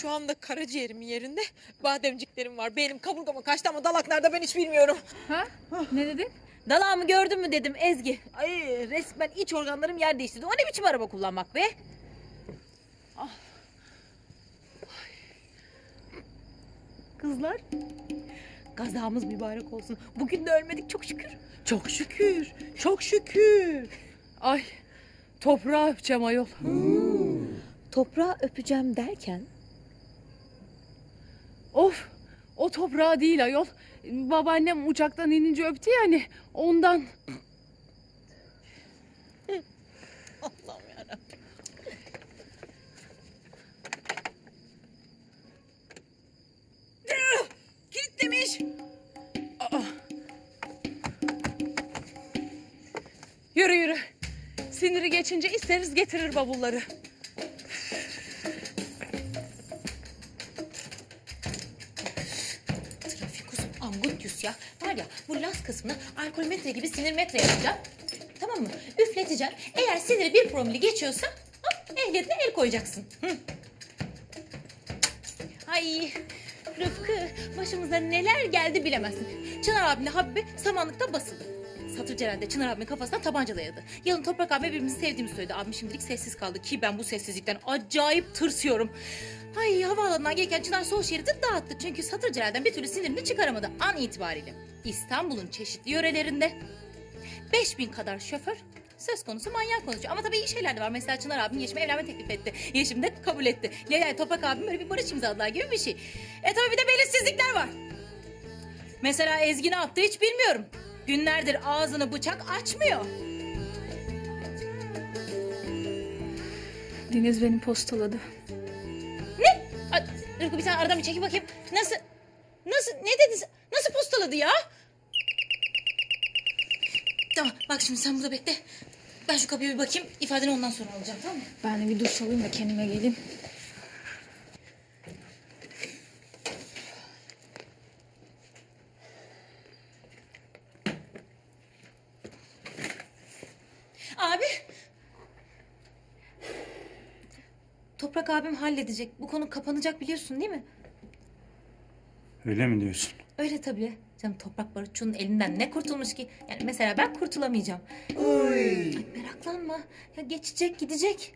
Şu anda karaciğerimin yerinde bademciklerim var. Benim kaburgama kaçtı ama dalak nerede ben hiç bilmiyorum. Ha? Ne dedin? Dalağımı gördün mü dedim Ezgi. Ay resmen iç organlarım yer değiştirdi. O ne biçim araba kullanmak be? Ah. Kızlar. Gazamız mübarek olsun. Bugün de ölmedik çok şükür. Çok şükür. Çok şükür. Ay toprağı öpeceğim ayol. Toprağı öpeceğim derken Of o toprağı değil ayol. Babaannem uçaktan inince öptü yani ondan. Allah'ım yarabbim. Kilitlemiş. Aa. Yürü yürü. Siniri geçince isteriz getirir bavulları. Angustius ya. Var ya bu las kısmına alkol metre gibi sinir metre yapacağım. Tamam mı? Üfleteceğim. Eğer siniri bir promili geçiyorsa hop, ehliyetine el koyacaksın. Hı. Ay Rıfkı başımıza neler geldi bilemezsin. Çınar abimle Habibe samanlıkta basıldı. Satır Ceren de Çınar abimin kafasına tabanca dayadı. Yalın Toprak abi birbirimizi sevdiğimi söyledi. Abim şimdilik sessiz kaldı ki ben bu sessizlikten acayip tırsıyorum. Ay havaalanından gelirken Çınar sol şeridi dağıttı. Çünkü Satır Ceren'den bir türlü sinirini çıkaramadı an itibariyle. İstanbul'un çeşitli yörelerinde 5000 kadar şoför söz konusu manyak konuşuyor. Ama tabii iyi şeyler de var. Mesela Çınar abim Yeşim'e evlenme teklif etti. Yeşim de kabul etti. Yani Toprak abim böyle bir barış imzaladılar gibi bir şey. E tabii bir de belirsizlikler var. Mesela Ezgi ne yaptı hiç bilmiyorum. Günlerdir ağzını bıçak açmıyor. Deniz beni postaladı. Rıfkı bir tane aradan bir çekip bakayım. Nasıl? Nasıl? Ne dedi? Nasıl postaladı ya? Tamam bak şimdi sen burada bekle. Ben şu kapıya bir bakayım. ifadeni ondan sonra alacağım tamam mı? Ben de bir duş alayım da kendime geleyim. Abi. Toprak abim halledecek. Bu konu kapanacak biliyorsun değil mi? Öyle mi diyorsun? Öyle tabii. Canım Toprak Barutçu'nun elinden ne kurtulmuş ki? Yani mesela ben kurtulamayacağım. Ay, meraklanma. Ya geçecek gidecek.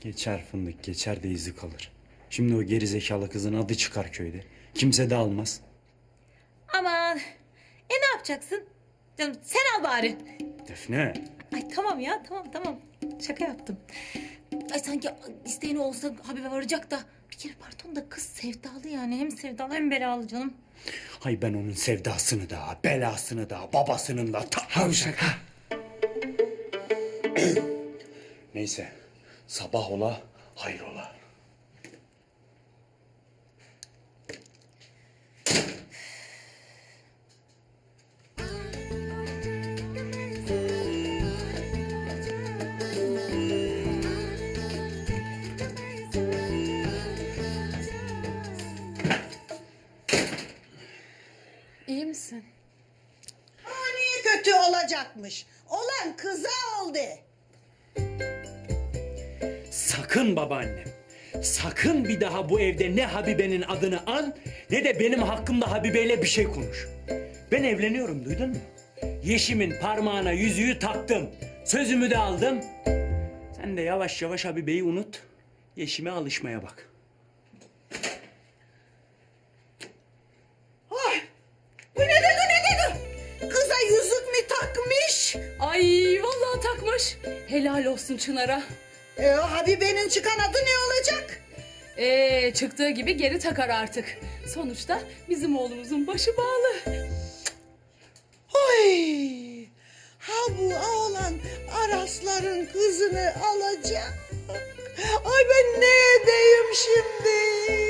Geçer fındık geçer de izi kalır. Şimdi o geri zekalı kızın adı çıkar köyde. Kimse de almaz. Aman. E ne yapacaksın? Canım sen al bari. Defne. Ay tamam ya tamam tamam. Şaka yaptım. Ay sanki isteğini olsa Habibe varacak da. Bir kere pardon da kız sevdalı yani. Hem sevdalı hem belalı canım. Hay ben onun sevdasını da, belasını da, babasının da ta havşak ha. Neyse. Sabah ola, hayrola. İyi misin? Niye kötü olacakmış? Olan kıza oldu. Sakın babaannem. Sakın bir daha bu evde ne Habibe'nin adını an ne de benim hakkımda Habibe'yle bir şey konuş. Ben evleniyorum duydun mu? Yeşim'in parmağına yüzüğü taktım. Sözümü de aldım. Sen de yavaş yavaş Habibe'yi unut. Yeşim'e alışmaya bak. Ay vallahi takmış. Helal olsun Çınar'a. E, o Habibe'nin çıkan adı ne olacak? Ee, çıktığı gibi geri takar artık. Sonuçta bizim oğlumuzun başı bağlı. Oy, ha bu oğlan Arasların kızını alacak. Ay ben ne edeyim şimdi?